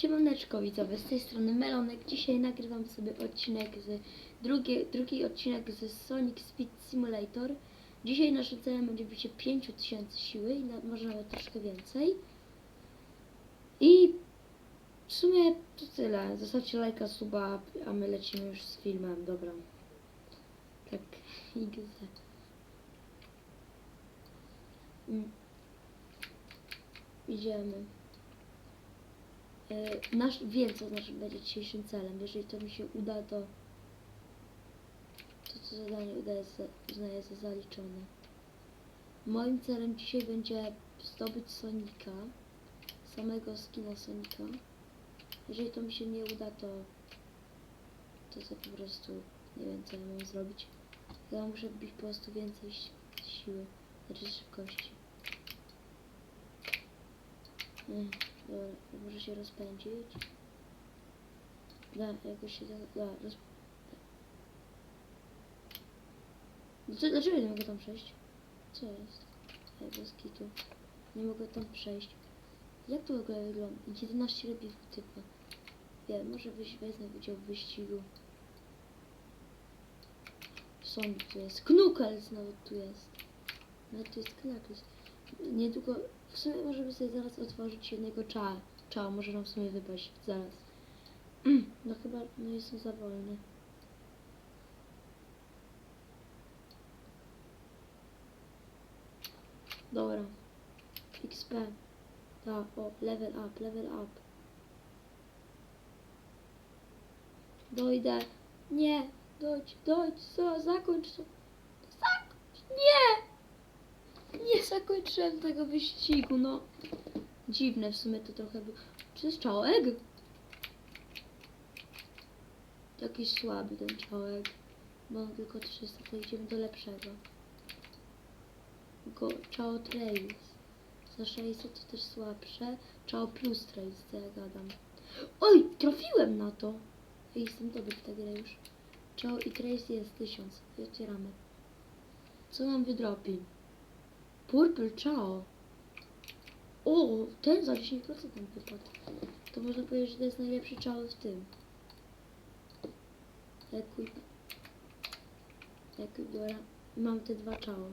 Siemaneczko widzowie, z tej strony Melonek. Dzisiaj nagrywam sobie odcinek z drugie, drugi odcinek z Sonic Speed Simulator. Dzisiaj naszym celem będzie bicie 5000 siły i na, może nawet troszkę więcej. I w sumie to tyle. Zostawcie lajka, suba, a my lecimy już z filmem. Dobra. Tak, XD. Mm. Idziemy. E, Nasz, wiem, co znaczy będzie dzisiejszym celem. Jeżeli to mi się uda, to to, to zadanie udaje uznaję za zaliczone. Moim celem dzisiaj będzie zdobyć Sonika, samego skina Sonika. Jeżeli to mi się nie uda, to to, to po prostu nie wiem, co ja mam zrobić. Ja muszę bić po prostu więcej si- siły, znaczy szybkości. Mm, Dobra, może się rozpędzić. Da, jakoś się da, roz... Dlaczego, dlaczego nie mogę tam przejść? Co jest? Ej, bez kitu. Nie mogę tam przejść. Jak to w ogóle wygląda? 11 lepiej typa. Wiem, może wyś, wezmę udział w wyścigu. Sonic tu jest. Knuckles nawet tu jest. Nawet tu jest Knuckles. Niedługo, w sumie możemy sobie zaraz otworzyć jednego cza. Cza, może nam w sumie wypaść zaraz. No chyba, no jestem za wolny. Dobra. XP. Tak, o, level up, level up. Dojdę. Nie, dojdź, dojdź, co, zakończ to. Zakończ, nie! Nie zakończyłem tego wyścigu, no. Dziwne w sumie to trochę było. Czy to jest czołek? Jakiś słaby ten czołek. Bo on tylko 300, to idziemy do lepszego. Go, Chao Trails. Za 600 to też słabsze. Chao Plus Trails, co ja gadam. Oj, trafiłem na to. Jestem dobry w tę grę już. Chao i Trails jest 1000. I otwieramy. Co nam wydropi? Purple Chao. O, ten za 10% nam wypadł. To można powiedzieć, że to jest najlepszy Chao w tym. Equip. Equip, dobra. Mam te dwa Chao.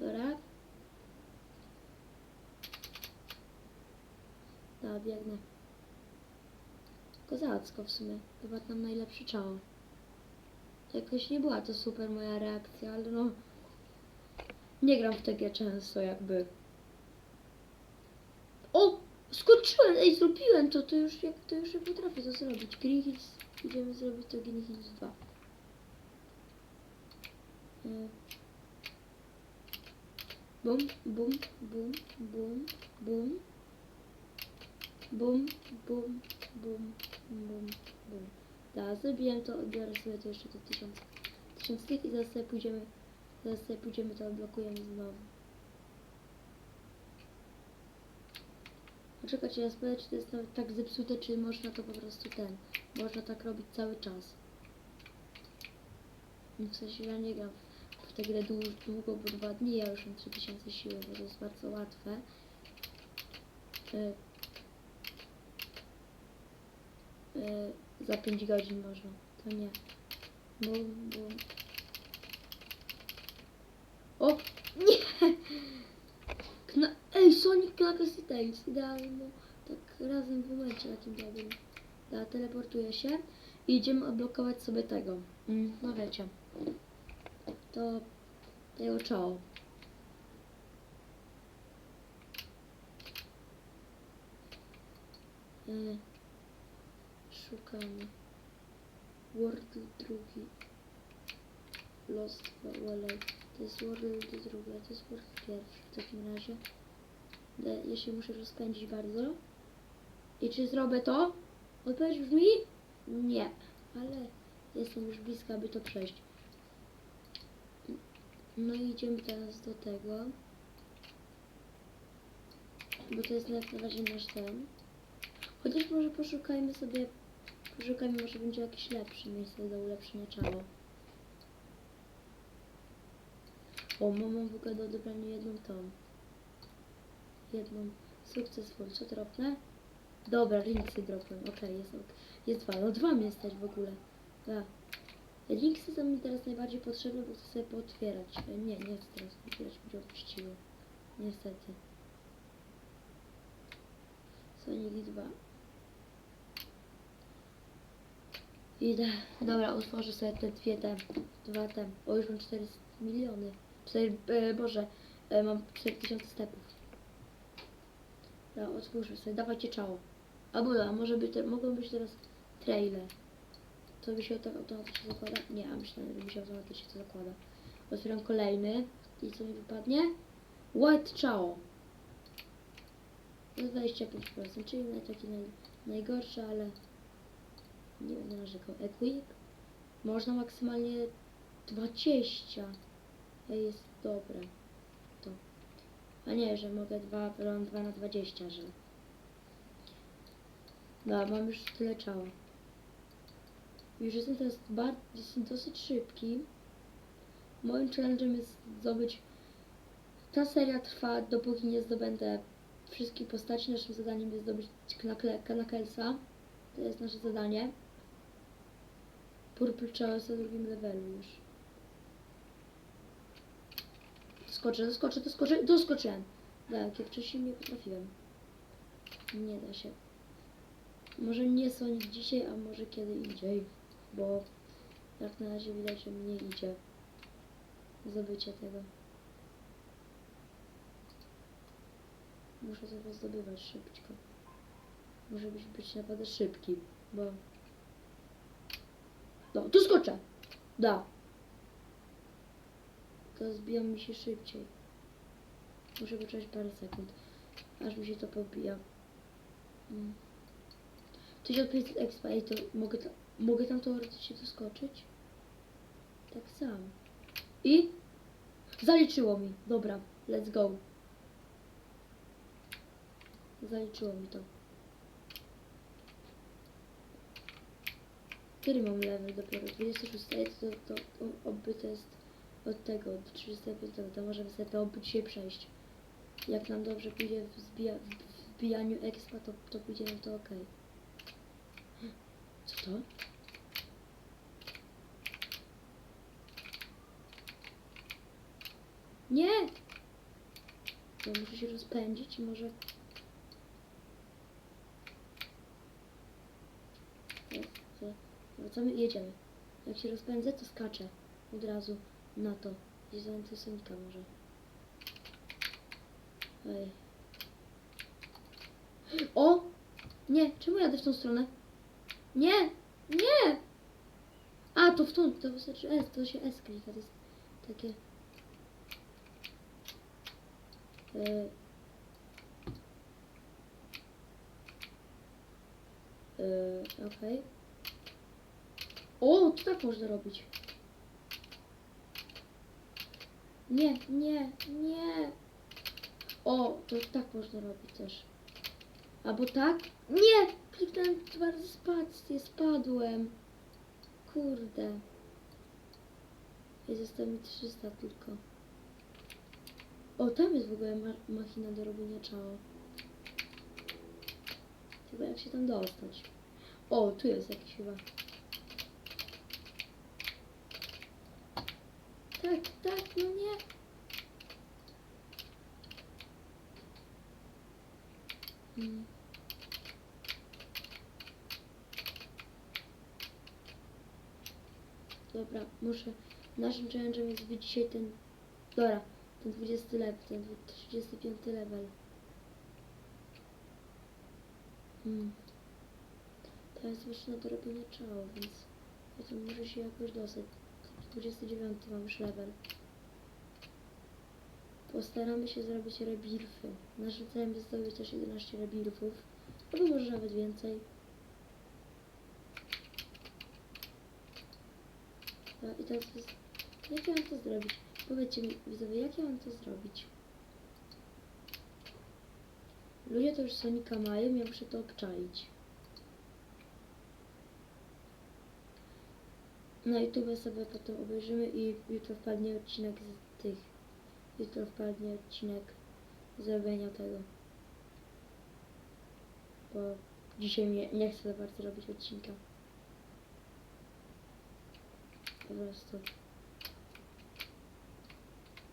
Dobra. Dobra, biegnę. Kozacko w sumie. Chyba tam najlepszy Chao. Jakoś nie była to super moja reakcja, ale no... Nie gram w takie często jakby. O! Skończyłem! Ej, zrobiłem to! To już, jak, to już nie potrafię to zrobić. Green Hills... Idziemy zrobić to Green Hills 2. Y. Bum, bum, bum, bum, bum. Bum, bum, bum, bum, bum. Da, zrobiłem to, odbiorę sobie to jeszcze do 1000 1000 tych i zaraz sobie pójdziemy, zaraz sobie pójdziemy to odblokujemy znowu. Poczekajcie, ja sprawdzę, czy to jest tak zepsute, czy można to po prostu ten, można tak robić cały czas. No W sensie ja nie gram w, tę grę długo, długo, bo dwa dni ja już mam 3000 siły, bo to jest bardzo łatwe. Y, y, za 5 godzin można. To nie. Bum, bum. O! Nie! Kna Ej, Sonic Knuckles i Tails. Idealnie, no. Tak razem w momencie takim dobrym. Da, teleportuję się i idziemy odblokować sobie tego. Mm, no wiecie. To tego czoło. Y, Szukamy. World drugi. Lost Valley. To jest World drugi, to jest World pierwszy w takim razie. Ja się muszę rozpędzić bardzo. I czy zrobię to? Odpowiedź brzmi nie, ale jestem już bliska, aby to przejść. No i idziemy teraz do tego. Bo to jest na razie nasz ten. Chociaż może poszukajmy sobie Poszukajmy, może będzie jakieś lepsze miejsce do ulepszenia ciała. O, mam w ogóle do odebrania jedną tą. jedną. Successful. Co dropnę? Dobra, linksy dropłem. Okej, jest ok. Jest dwa. No dwa mi stać w ogóle. Dwa. Linksy są mi teraz najbardziej potrzebne, bo chcę sobie pootwierać. E, Nie, nie chcę teraz otwierać, będzie opuściło. Niestety. Sonic 2. Idę. Dobra, otworzę sobie te dwie te, dwa te. O, już mam 4 miliony. 4, e, Boże, e, mam 4000 stepów. Dobra, otwórzę sobie, dawajcie czało. Da, może być, te, mogą być teraz trailer. To by się tak automatycznie zakłada? Nie, a myślę, że mi się automatycznie to zakłada. Otwieram kolejny. I co mi wypadnie? White Chao. No 25%, czyli naj, taki naj, najgorszy, ale nie będę narzekał. Equip. Można maksymalnie 20. Ej, jest dobre. To. A nie, że mogę 2, mam 2 na 20, że. No, mam już tyle czała. Już jestem teraz bardzo, jestem dosyć szybki. Moim challenge'em jest zdobyć... Ta seria trwa, dopóki nie zdobędę wszystkich postaci. Naszym zadaniem jest zdobyć Knucklesa. To jest nasze zadanie. Purple Chalice na drugim levelu już. Skoczę, doskoczę, doskoczę, doskoczyłem. Tak, jak wcześniej nie potrafiłem. Nie da się. Może nie Sonic dzisiaj, a może kiedy indziej, bo jak na razie widać, że mi nie idzie zdobycie tego. Muszę sobie zdobywać szybko. Muszę być, być naprawdę szybki, bo... No, tu skoczę! Da. To zbija mi się szybciej. Muszę poczekać parę sekund, aż mi się to pobija. Mm. 1500 expa, ej, to mogę, ta, mogę tam teoretycznie doskoczyć? Tak sam. I? Zaliczyło mi. Dobra, let's go. Zaliczyło mi to. Który mam level dopiero? 26, ej, to, to, to oby to jest od tego, od 35, to możemy sobie to oby dzisiaj przejść. Jak nam dobrze pójdzie w, zbija, w wbijaniu expa, to, to pójdzie nam to okej. Co to? Nie! Ja muszę się rozpędzić i może... Jest, że- Wracamy i jedziemy. Jak się rozpędzę, to skaczę od razu na to. Gdzieś za antysonika może. Ej. O! Nie, czemu jadę w tą stronę? Nie! Nie! A, to w tą, to wystarczy S, to się S klika, to jest takie... Yy. Yy, okej. O, to tak można robić. Nie, nie, nie. O, to tak można robić też. Albo tak? Nie! Kliknąłem dwa razy spację, spadłem. Kurde. Jest zostało mi 300 tylko. O, tam jest w ogóle ma machina do robienia czao. Tylko jak się tam dostać? O, tu jest jakiś chyba. Tak, tak, no nie. Dobra, muszę. Naszym challenge'em jest być dzisiaj ten. Dobra, ten 20 level, ten 35 level. Hmm. To jest maszyna do robienia czao, więc ja to muszę się jakoś dostać. 29 mam już level. Postaramy się zrobić rebirfy. Naszym celem jest zdobyć też 11 rebirfów, albo może nawet więcej. No i teraz jest... Jak ja mam to zrobić? Powiedzcie mi, widzowie, jak ja mam to zrobić? Ludzie to już Sonika mają, ja muszę to obczaić. Na YouTube sobie potem obejrzymy i jutro wpadnie odcinek z tych. Jutro wpadnie odcinek zrobienia tego. bo dzisiaj nie, nie chcę za bardzo robić odcinka. Po prostu.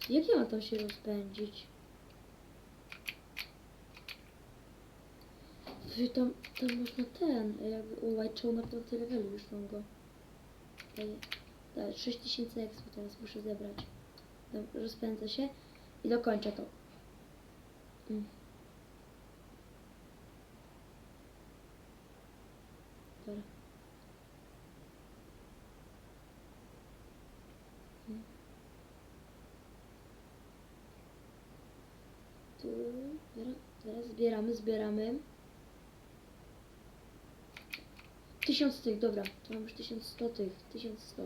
Jak ja mam tam się rozpędzić? Tam, tam można ten, jakby u White Show na piąty levelu już mam go. Daję, daję 6000 expo teraz muszę zebrać. Rozpędzę się i dokończę to. Mm. Dobra. Mm. Tu, teraz zbieramy, zbieramy. Tysiąc tych, dobra. Tu mam już 1100 tych, 1100.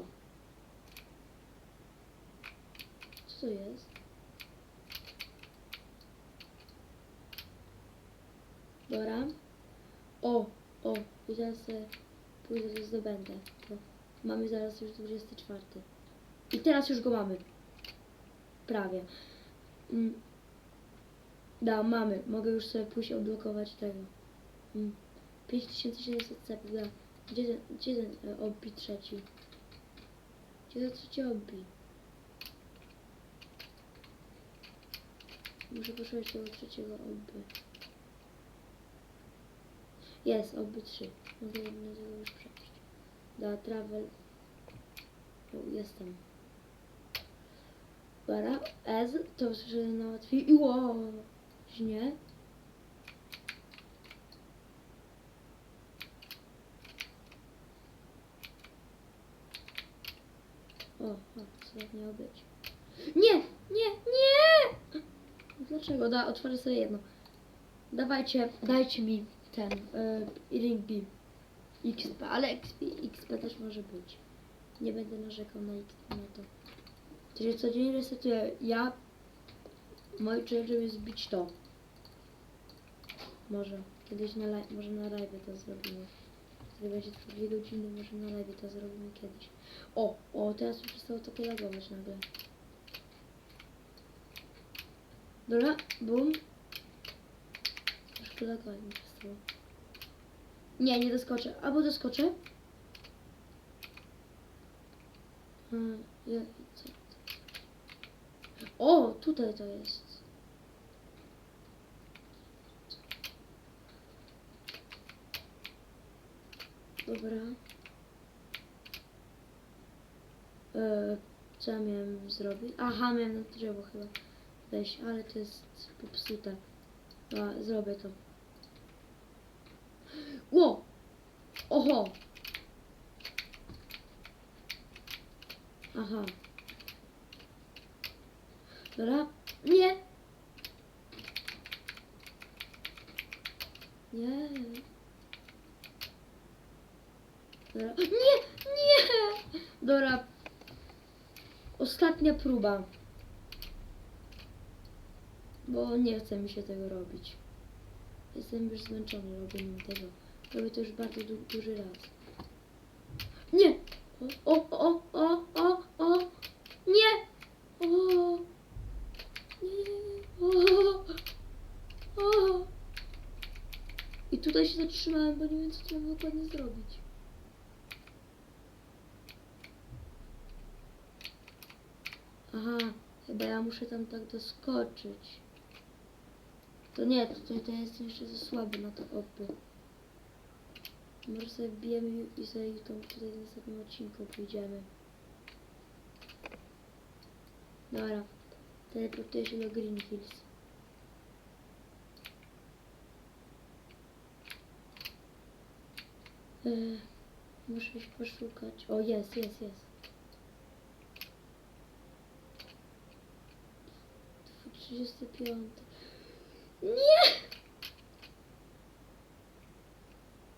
Co to jest? Dobra. O, o, i teraz sobie pójdę, to zdobędę. To mamy zaraz już 24. I teraz już go mamy. Prawie. Mm. Da, mamy. Mogę już sobie pójść odblokować tego. Mm. 5700 cepów, da. Gdzie ten, gdzie ten e, obbi trzeci? Gdzie to trzeci obbi? Muszę poszukać tego trzeciego obby. Jest, obby 3. Mogę na tego już przejść. Da, travel. O, jestem. Bara, Ez, to się na łatwiej. I wow, źnie. O, co tak miało być? Nie, nie, nie! Dlaczego? Da, otworzę sobie jedno. Dawajcie, dajcie mi ten y, link B. XP, ale XP, XP też może być. Nie będę narzekał na, X, na to. Się codziennie resetuję. Ja, moim challenge jest zbić to. Może. Kiedyś na live, może na live to zrobimy. Kiedy będzie trwało dwie godziny, może na live to zrobimy kiedyś. O, o, teraz już przestało to lagować nagle. Dobra, bum. Troszkę lagować mi przestało. Nie, nie doskoczę. Albo doskoczę. Hmm? O, tutaj to jest. Dobra. E, co ja miałem zrobić? Aha, miałem na drzewo chyba wejść, ale to jest popsute. Dobra, zrobię to. Ło! Oho! Aha. Dobra. Nie! Nie. Nie! Nie! Dobra. Ostatnia próba. Bo nie chce mi się tego robić. Jestem już zmęczony robieniem tego. Robię to już bardzo du duży raz. Nie! O, o, o, o, o, o! Nie! O! Nie! O! O! I tutaj się zatrzymałem, bo nie wiem, co mam dokładnie zrobić. Aha, chyba ja muszę tam tak doskoczyć. To nie, to, to, to jest jeszcze za słaby na to opy. Może sobie wbijemy i sobie tą tutaj w następnym odcinku pójdziemy. Dobra, teleportuję się do Green Hills. Eee, muszę się poszukać. O, jest, jest, jest. 35. Nie!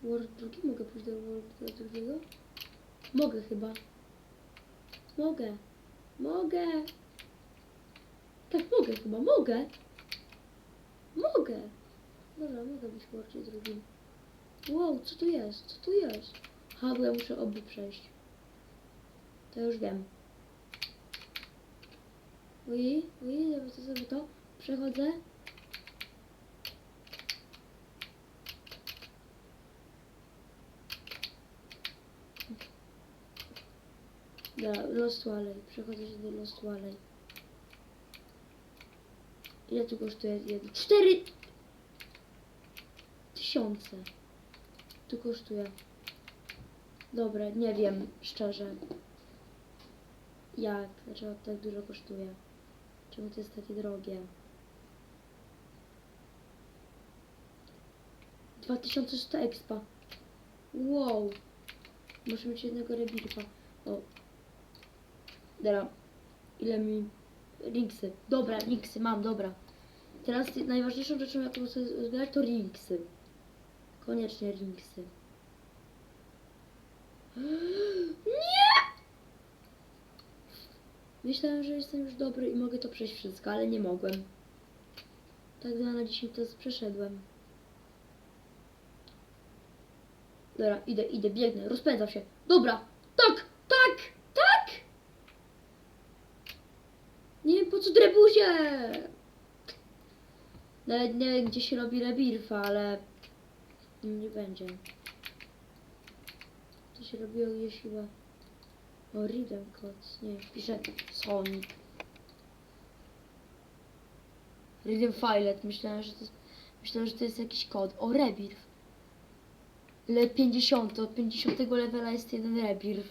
World drugi? Mogę pójść do World drugiego? Mogę chyba. Mogę. Mogę. Tak, mogę chyba. Mogę. Mogę. Dobra, mogę być w Worldzie drugim. Wow, co tu jest? Co tu jest? Aha, bo ja muszę obu przejść. To już wiem. Ui, ui, zobaczcie sobie to. Przechodzę. Dobra, Lost Valley. Przechodzę się do Lost Valley. Ile tu kosztuje jeden? Cztery tysiące. Tu kosztuje. Dobra, nie wiem, szczerze. Jak? Dlaczego tak dużo kosztuje? Czemu to jest takie drogie? 2100 expa. Wow. Muszę mieć jednego rebirfa. O. Dobra. Ile mi... Ringsy. Dobra, ringsy mam, dobra. Teraz najważniejszą rzeczą, jaką sobie zbierać, to ringsy. Koniecznie ringsy. Nie! Myślałem, że jestem już dobry i mogę to przejść wszystko, ale nie mogłem. Tak na dzisiaj to przeszedłem. Dobra, idę, idę, biegnę, rozpędzam się. Dobra, tak, tak, tak! Nie wiem po co drebuzie! Nawet nie wiem gdzie się robi rebirfa, ale nie będzie. To się robiło gdzieś chyba... O, Codes, nie, piszę Sonic. Rhythm Filet, myślałem, że to jest, myślałem, że to jest jakiś kod. O, Rebirth. Le 50, od 50 levela jest jeden rebirth.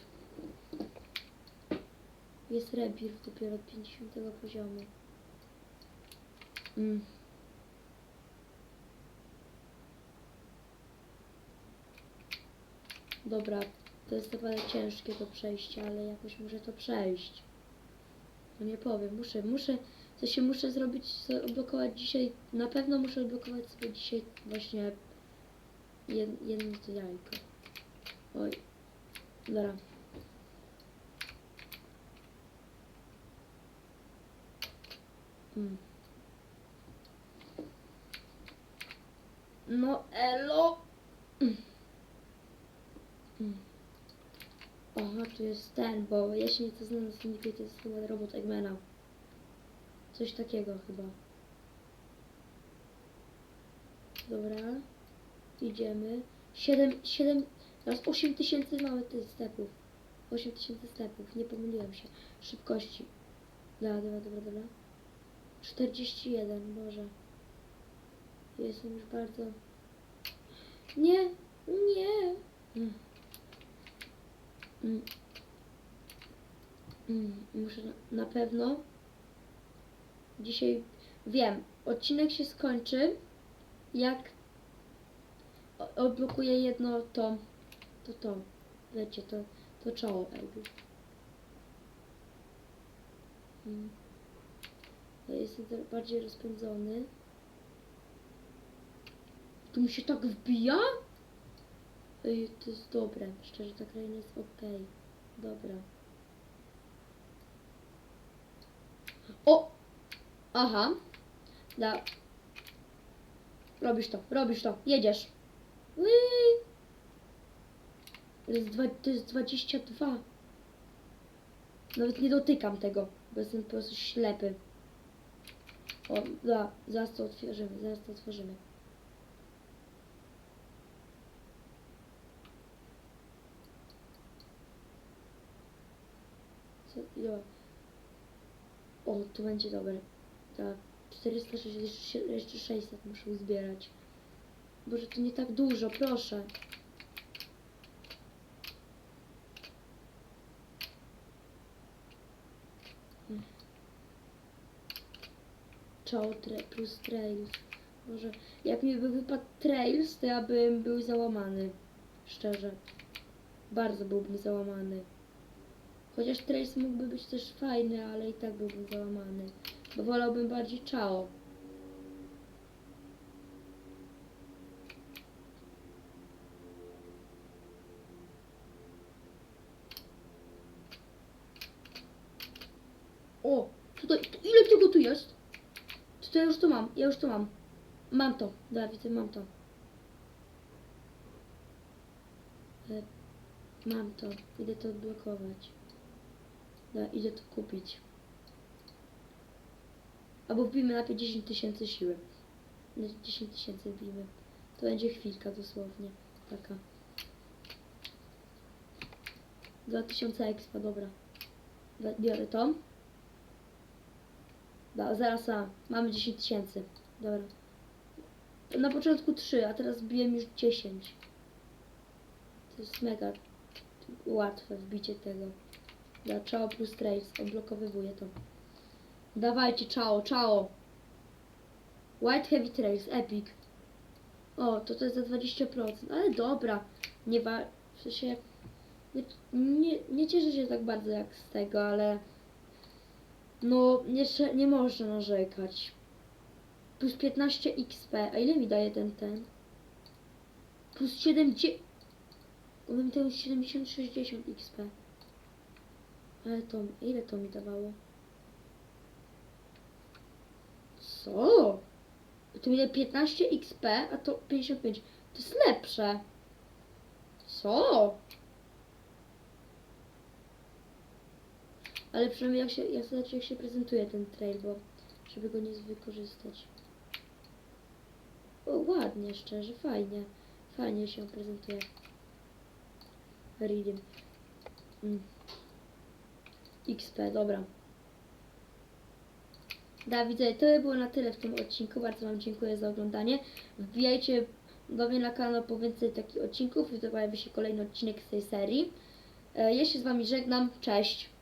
Jest rebirth dopiero od 50 poziomu. Mm. Dobra, to jest naprawdę ciężkie do przejścia, ale jakoś muszę to przejść. No nie powiem, muszę, muszę, co się muszę zrobić, odblokować dzisiaj, na pewno muszę odblokować sobie dzisiaj właśnie jed, jedno to jajko. Oj, dobra. Mm. No, elo. Mm. Aha, tu jest ten, bo się nie to znam na soniku i to jest chyba robot Eggmana. Coś takiego chyba. Dobra. Idziemy. 7, 7, teraz 8 tysięcy mamy tych stepów. 8 tysięcy stepów, nie pomyliłem się. Szybkości. Dobra, dobra, dobra, dobra. 41, Boże. Jestem już bardzo... Nie, nie. Mm. Mm. Muszę na, pewno dzisiaj wiem, odcinek się skończy jak odblokuję jedno to to to wiecie to to czoło jakby. Mm. Ja jestem bardziej rozpędzony. Tu mi się tak wbija? Ej, to jest dobre. Szczerze, ta kraina jest okej. Dobra. O! Aha. Da. Robisz to, robisz to. Jedziesz. Ui. To jest, dwa, to jest 22. Nawet nie dotykam tego, bo jestem po prostu ślepy. O, da, zaraz to otworzymy, zaraz to otworzymy. Jo. O, tu będzie dobre. Tak. 460, jeszcze 600 muszę uzbierać. Boże, to nie tak dużo, proszę. Czoło tra plus trails. Może jak mi by wypadł trails, to ja bym był załamany. Szczerze. Bardzo byłbym załamany. Chociaż Trace mógłby być też fajny, ale i tak byłbym załamany. Bo wolałbym bardziej Chao. O, tutaj, tu, ile tego tu jest? To, to ja już to mam, ja już to mam. Mam to, dobra, widzę, mam to. E, Mam to, idę to odblokować. Dobra, idę to kupić. Albo wbijmy najpierw 10 tysięcy siły. Na 10 tysięcy wbijmy. To będzie chwilka dosłownie. Taka. 2000 expa, dobra. Biorę to. Da, zaraz, a, mamy 10 tysięcy. Dobra. Na początku 3, a teraz biłem już 10. To jest mega łatwe wbicie tego. Da, czao plus trace, odblokowywuję to. Dawajcie, czao, czao. White Heavy Trace, epic. O, to to jest za 20%, ale dobra. Nie wa... W sensie... Nie, nie, nie cieszę się tak bardzo jak z tego, ale... No, nie, nie można narzekać. Plus 15 XP. A ile mi daje ten ten? Plus 70... On mi daje 70-60 XP. Ale to... Ile to mi dawało? Co? To mi daje 15 XP, a to 55. To jest lepsze. Co? Ale przynajmniej jak się, jak, jak się prezentuje ten trail, bo żeby go nie wykorzystać. O, ładnie, szczerze, fajnie. Fajnie się prezentuje. Veridium. Mm. XP, dobra. Dawidze, to by było na tyle w tym odcinku. Bardzo Wam dziękuję za oglądanie. Wbijajcie do mnie na kanał po więcej takich odcinków i to pojawi się kolejny odcinek z tej serii. E, Ja się z Wami żegnam. Cześć!